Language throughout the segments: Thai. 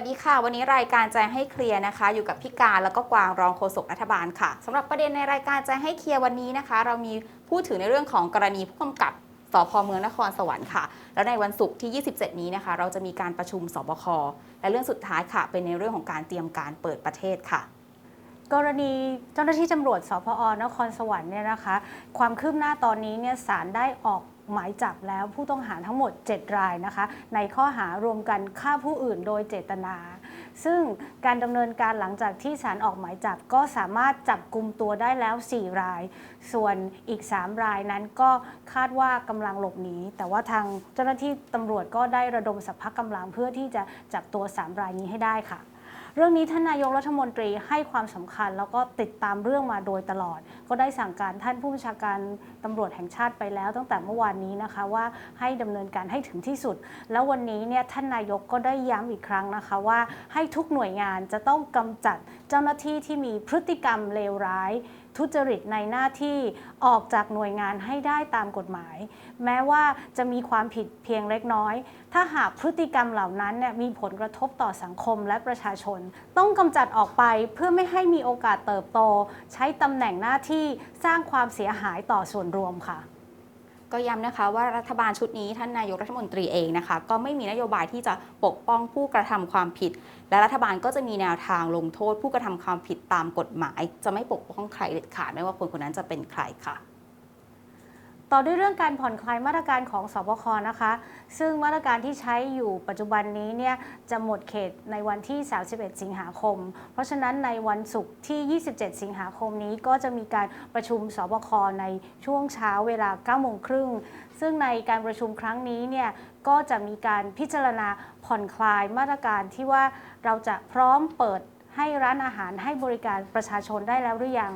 วัสดีค่ะ วันนี้รายการแจ้งให้เคลียร์นะคะ อยู่กับพี่การแล้วก็กวางรองโฆษกรัฐบาลค่ะสำหรับประเด็นในรายการแจ้งให้เคลียร์วันนี้นะคะ เรามีพูดถึงในเรื่องของกรณีผู้กำกับสพเมืองนครสวรรค์ค่ะ แล้วในวันศุกร์ที่ 27 นี้นะคะ เราจะมีการประชุมสบคและเรื่องสุดท้ายค่ะ เป็นในเรื่องของการเตรียมการเปิดประเทศค่ะ กรณีเจ้าหน้าที่ตำรวจสพอนครสวรรค์เนี่ยนะคะ ความคืบหน้าตอนนี้เนี่ยศาลได้ออก หมายจับแล้วผู้ต้องหาทั้งหมด 7 รายนะคะ ในข้อหารวมกันฆ่าผู้อื่นโดยเจตนา ซึ่งการดำเนินการหลังจากที่ศาลออกหมายจับก็สามารถจับกลุ่มตัวได้แล้ว 4 ราย ส่วนอีก 3 รายนั้นก็คาดว่ากำลังหลบหนีแต่ว่าทางเจ้าหน้าที่ตำรวจก็ได้ระดมสัพพะกำลังเพื่อที่จะจับตัว 3 รายนี้ให้ได้ค่ะ เรื่องนี้ท่านนายกรัฐมนตรีให้ความสำคัญ แล้วก็ติดตามเรื่องมาโดยตลอด ก็ได้สั่งการท่านผู้บัญชาการตำรวจแห่งชาติไปแล้ว ตั้งแต่เมื่อวานนี้นะคะว่าให้ดำเนินการให้ถึงที่สุด แล้ววันนี้เนี่ยท่านนายกก็ได้ย้ำอีกครั้งนะคะว่าให้ทุกหน่วยงานจะต้องกำจัดเจ้าหน้าที่ที่มีพฤติกรรมเลวร้าย ทุจริตในหน้าที่ออกจากหน่วยงานให้ได้ตามกฎหมาย แม้ว่าจะมีความผิดเพียงเล็กน้อย ถ้าหากพฤติกรรมเหล่านั้นเนี่ยมีผลกระทบต่อสังคมและประชาชน ต้องกำจัดออกไปเพื่อไม่ให้มีโอกาสเติบโต ใช้ตำแหน่งหน้าที่สร้างความเสียหายต่อส่วนรวมค่ะ ก็ย้ำนะคะว่ารัฐบาลชุดนี้ท่านนายกรัฐมนตรีเองนะคะ ก็ไม่มีนโยบายที่จะปกป้องผู้กระทำความผิด และรัฐบาลก็จะมีแนวทางลงโทษ ผู้กระทำความผิดตามกฎหมาย จะไม่ปกป้องใครเด็ดขาดไม่ว่าคนคนนั้นจะเป็นใครค่ะ ต่อด้วยเรื่องการผ่อนคลายมาตรการของสบคนะคะ ซึ่งมาตรการที่ใช้อยู่ปัจจุบันนี้เนี่ยจะหมดเขตในวันที่ 31 สิงหาคม เพราะฉะนั้นในวันศุกร์ที่ 27 สิงหาคมนี้ก็จะมีการประชุมสบคในช่วงเช้าเวลา9โมงครึ่งซึ่งในการประชุมครั้งนี้เนี่ยก็จะมีการพิจารณาผ่อนคลายมาตรการที่ว่าเราจะพร้อมเปิด ให้ร้านอาหารให้บริการประชาชนได้แล้วหรือยัง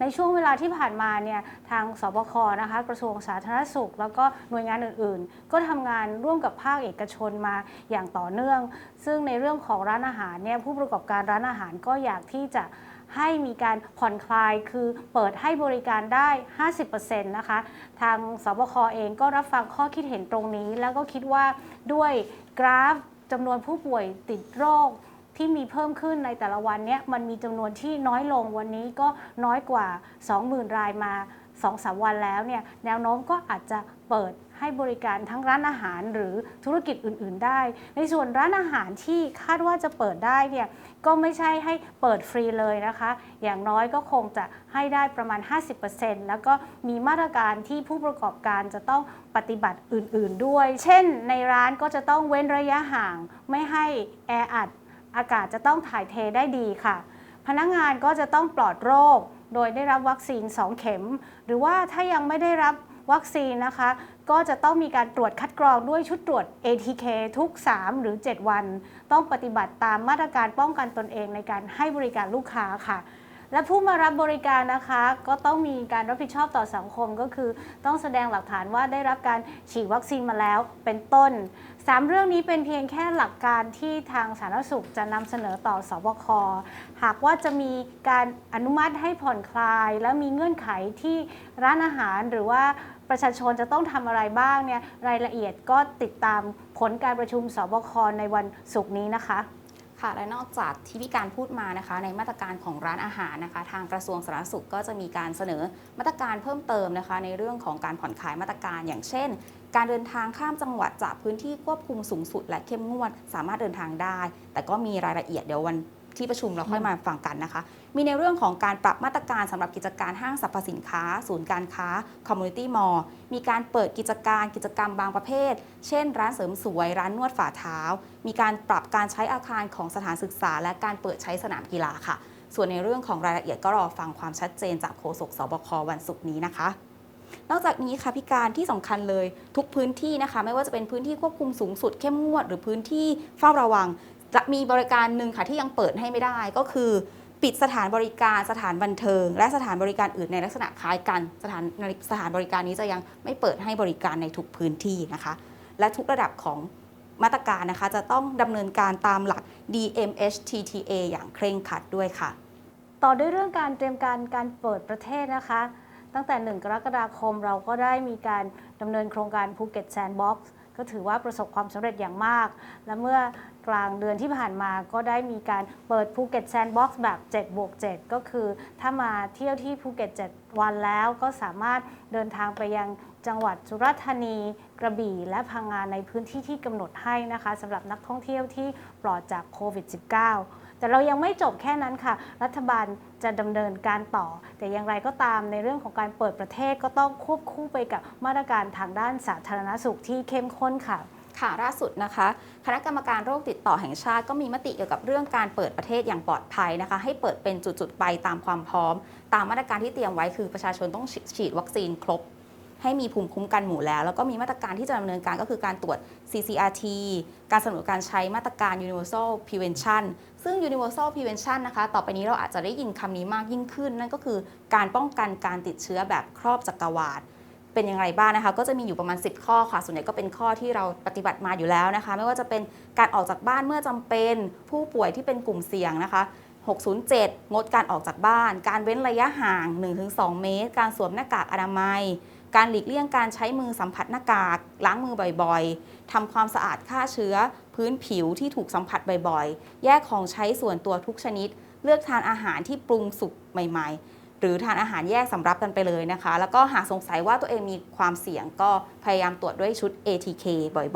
ในช่วงเวลาที่ผ่านมาเนี่ยทางสบคนะคะกระทรวงสาธารณสุข แล้วก็หน่วยงานอื่นๆ ก็ทำงานร่วมกับภาคเอกชนมาอย่างต่อเนื่อง ซึ่งในเรื่องของร้านอาหารเนี่ยผู้ประกอบการร้านอาหารก็อยากที่จะให้มีการผ่อนคลายคือเปิดให้บริการได้ 50%นะคะ ทางสบคเองก็รับฟังข้อคิดเห็นตรงนี้ แล้วก็คิดว่าด้วยกราฟจำนวนผู้ป่วยติดโรค ที่มีเพิ่มขึ้นในแต่ละวันเนี้ยมันมีจำนวนที่น้อยลงวันนี้ก็น้อยกว่า 20,000 รายมา2-3วันแล้วเนี่ยแนวโน้มก็อาจจะเปิดให้บริการทั้งร้านอาหารหรือธุรกิจอื่น ๆ ได้ ในส่วนร้านอาหารที่คาดว่าจะเปิดได้เนี่ยก็ไม่ใช่ให้เปิดฟรีเลยนะคะ อย่างน้อยก็คงจะให้ได้ประมาณ 50%แล้วก็มีมาตรการที่ผู้ประกอบการจะต้องปฏิบัติอื่น ๆ ด้วย เช่น ในร้านก็จะต้องเว้นระยะห่างไม่ให้แออัด อากาศจะต้องถ่ายเทได้ดีค่ะ พนักงานก็จะต้องปลอดโรค โดยได้รับวัคซีน 2 เข็ม หรือว่าถ้ายังไม่ได้รับวัคซีนนะคะ ก็จะต้องมีการตรวจคัดกรองด้วยชุดตรวจ ATK ทุก 3 หรือ 7 วัน ต้องปฏิบัติตามมาตรการป้องกันตนเองในการให้บริการลูกค้าค่ะและผู้มารับบริการนะคะก็ต้องมีการรับผิดชอบต่อสังคมก็คือ ต้องแสดงหลักฐานว่าได้รับการฉีดวัคซีนมาแล้วเป็นต้น สามเรื่องนี้เป็นเพียงแค่หลักการที่ทางสาธารณสุขจะนำเสนอต่อสบคหากว่าจะมีการอนุมัติให้ผ่อนคลาย แล้วมีเงื่อนไขที่ร้านอาหารหรือว่าประชาชนจะต้องทำอะไรบ้างเนี่ยรายละเอียดก็ติดตามผลการประชุมสบคในวันศุกร์นี้นะคะค่ะและนอกจากที่พี่การพูดมานะคะ ในมาตรการของร้านอาหารนะคะ ทางกระทรวงสาธารณสุขก็จะมีการเสนอมาตรการเพิ่มเติมนะคะ ในเรื่องของการผ่อนคลายมาตรการอย่างเช่น การเดินทางข้ามจังหวัดจากพื้นที่ควบคุมสูงสุด และเข้มงวดสามารถเดินทางได้ แต่ก็มีรายละเอียดเดี๋ยววันที่ประชุมเราค่อยมาฟังกันนะคะ มีในเรื่องของการปรับมาตรการสำหรับกิจการห้างสรรพสินค้า ศูนย์การค้าคอมมูนิตี้มอลล์มีการเปิดกิจการกิจกรรมบางประเภท เช่น ร้านเสริมสวย ร้านนวดฝ่าเท้า มีการปรับการใช้อาคารของสถานศึกษา และการเปิดใช้สนามกีฬาค่ะ ส่วนในเรื่องของรายละเอียดก็รอฟังความชัดเจนจากโฆษกสบควันศุกร์นี้นะคะ นอกจากนี้ค่ะพิการที่สำคัญเลยทุกพื้นที่นะคะ ไม่ว่าจะเป็นพื้นที่ควบคุมสูงสุดเข้มงวด หรือพื้นที่เฝ้าระวัง จะมีบริการหนึ่งค่ะที่ยังเปิดให้ไม่ได้ก็คือ ปิดสถานบริการสถานบันเทิง และสถานบริการอื่นในลักษณะคล้ายกันสถานสถานบริการนี้จะยังไม่เปิดให้บริการในทุกพื้นที่นะคะ และทุกระดับของมาตรการนะคะ จะต้องดำเนินการตามหลัก DMHTTA อย่างเคร่งครัดด้วยค่ะ ต่อด้วยเรื่องการเตรียมการการเปิดประเทศนะคะ ตั้งแต่ 1 กรกฎาคมเราก็ได้มีการดำเนินโครงการภูเก็ตแซนด์บ็อกซ์ก็ถือว่าประสบความสำเร็จอย่างมาก และเมื่อกลางเดือนที่ผ่านมาก็ได้มีการเปิดภูเก็ตแซนด์บ็อกซ์แบบ7บวก7ก็คือถ้ามาเที่ยวที่ภูเก็ต 7 วันแล้วก็สามารถเดินทางไปยังจังหวัดสุราษฎร์ธานี กระบี่ และพังงานในพื้นที่ที่กำหนดให้นะคะสำหรับนักท่องเที่ยวที่ปลอดจากโควิด -19 แต่เรายังไม่จบแค่นั้นค่ะ รัฐบาลจะดำเนินการต่อ แต่อย่างไรก็ตามในเรื่องของการเปิดประเทศก็ต้องควบคู่ไปกับมาตรการทางด้านสาธารณสุขที่เข้มข้นค่ะค่ะล่าสุดนะคะ คณะกรรมการโรคติดต่อแห่งชาติก็มีมติเกี่ยวกับเรื่องการเปิดประเทศอย่างปลอดภัยนะคะ ให้เปิดเป็นจุดๆไปตามความพร้อม ตามมาตรการที่เตรียมไว้คือประชาชนต้องฉีดวัคซีนครบ ให้มีภูมิคุ้มกันหมู่แล้ว แล้วก็มีมาตรการที่จะดำเนินการก็คือการตรวจ CCRT การสนับสนุนการใช้มาตรการ Universal Prevention ซึ่ง Universal Prevention นะคะ ต่อไปนี้เราอาจจะได้ยินคำนี้มากยิ่งขึ้น นั่นก็คือการป้องกันการติดเชื้อแบบครอบจักรวาลเป็นอย่างไรบ้างนะคะ ก็จะมีอยู่ประมาณ 10 ข้อค่ะ ส่วนใหญ่ก็เป็นข้อที่เราปฏิบัติมาอยู่แล้วนะคะ ไม่ว่าจะเป็นการออกจากบ้านเมื่อจำเป็นผู้ป่วยที่เป็นกลุ่มเสี่ยงนะคะ607 งดการออกจากบ้าน การเว้นระยะห่าง 1-2 เมตร การสวมหน้ากากอนามัย การหลีกเลี่ยงการใช้มือสัมผัสหน้ากากล้างมือบ่อยๆทำความสะอาดฆ่าเชื้อ พื้นผิวที่ถูกสัมผัสบ่อยๆ แยกของใช้ส่วนตัวทุกชนิด เลือกทานอาหารที่ปรุงสุกใหม่ ๆ หรือทานอาหารแยกสำรับกันไปเลยนะคะ แล้วก็หากสงสัยว่าตัวเองมีความเสี่ยงก็พยายามตรวจด้วยชุด ATK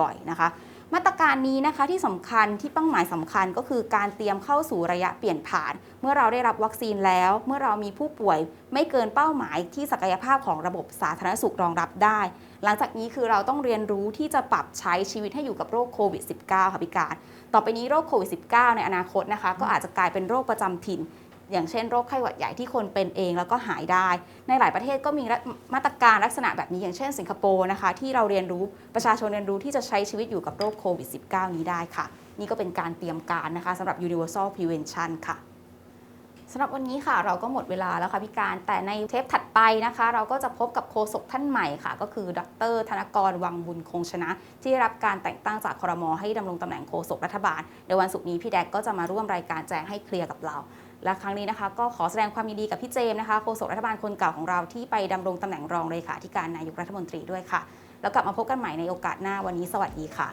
บ่อยๆ นะคะ มาตรการนี้นะคะที่สำคัญที่เป้าหมายสำคัญก็คือการเตรียมเข้าสู่ระยะเปลี่ยนผ่าน เมื่อเราได้รับวัคซีนแล้ว เมื่อเรามีผู้ป่วยไม่เกินเป้าหมายที่ศักยภาพของระบบสาธารณสุขรองรับได้ หลังจากนี้คือเราต้องเรียนรู้ที่จะปรับใช้ชีวิตให้อยู่กับโรคโควิด -19 ค่ะพี่การ ต่อไปนี้โรคโควิด -19 ในอนาคตนะคะ ก็อาจจะกลายเป็นโรคประจำถิ่น อย่างเช่นโรคไข้หวัดใหญ่ที่คนเป็นเองแล้วก็หายได้ ในหลายประเทศก็มีมาตรการลักษณะแบบนี้อย่างเช่นสิงคโปร์นะคะ ที่เราเรียนรู้ประชาชนเรียนรู้ที่จะใช้ชีวิตอยู่กับโรคโควิด -19 นี้ได้ค่ะ นี่ก็เป็นการเตรียมการนะคะสำหรับ Universal Prevention ค่ะสำหรับวันนี้ค่ะเราก็หมดเวลาแล้วค่ะพี่การแต่ในเทปถัดไปนะคะ เราก็จะพบกับโฆษกท่านใหม่ค่ะ ก็คือ ดร ธนกรวังบุญคงชนะ ที่ได้รับการแต่งตั้งจากครมให้ดำรงตำแหน่งโฆษกรัฐบาลในวันศุกร์นี้พี่แดกก็จะมาร่วมรายการแจ้งให้เคลียร์กับเรา และครั้งนี้นะคะก็ขอแสดงความยินดีกับพี่เจมส์นะคะโฆษกรัฐบาลคนเก่าของเราที่ไปดำรงตำแหน่งรองเลขาธิการนายกรัฐมนตรีด้วยค่ะ แล้วกลับมาพบกันใหม่ในโอกาสหน้าวันนี้สวัสดีค่ะ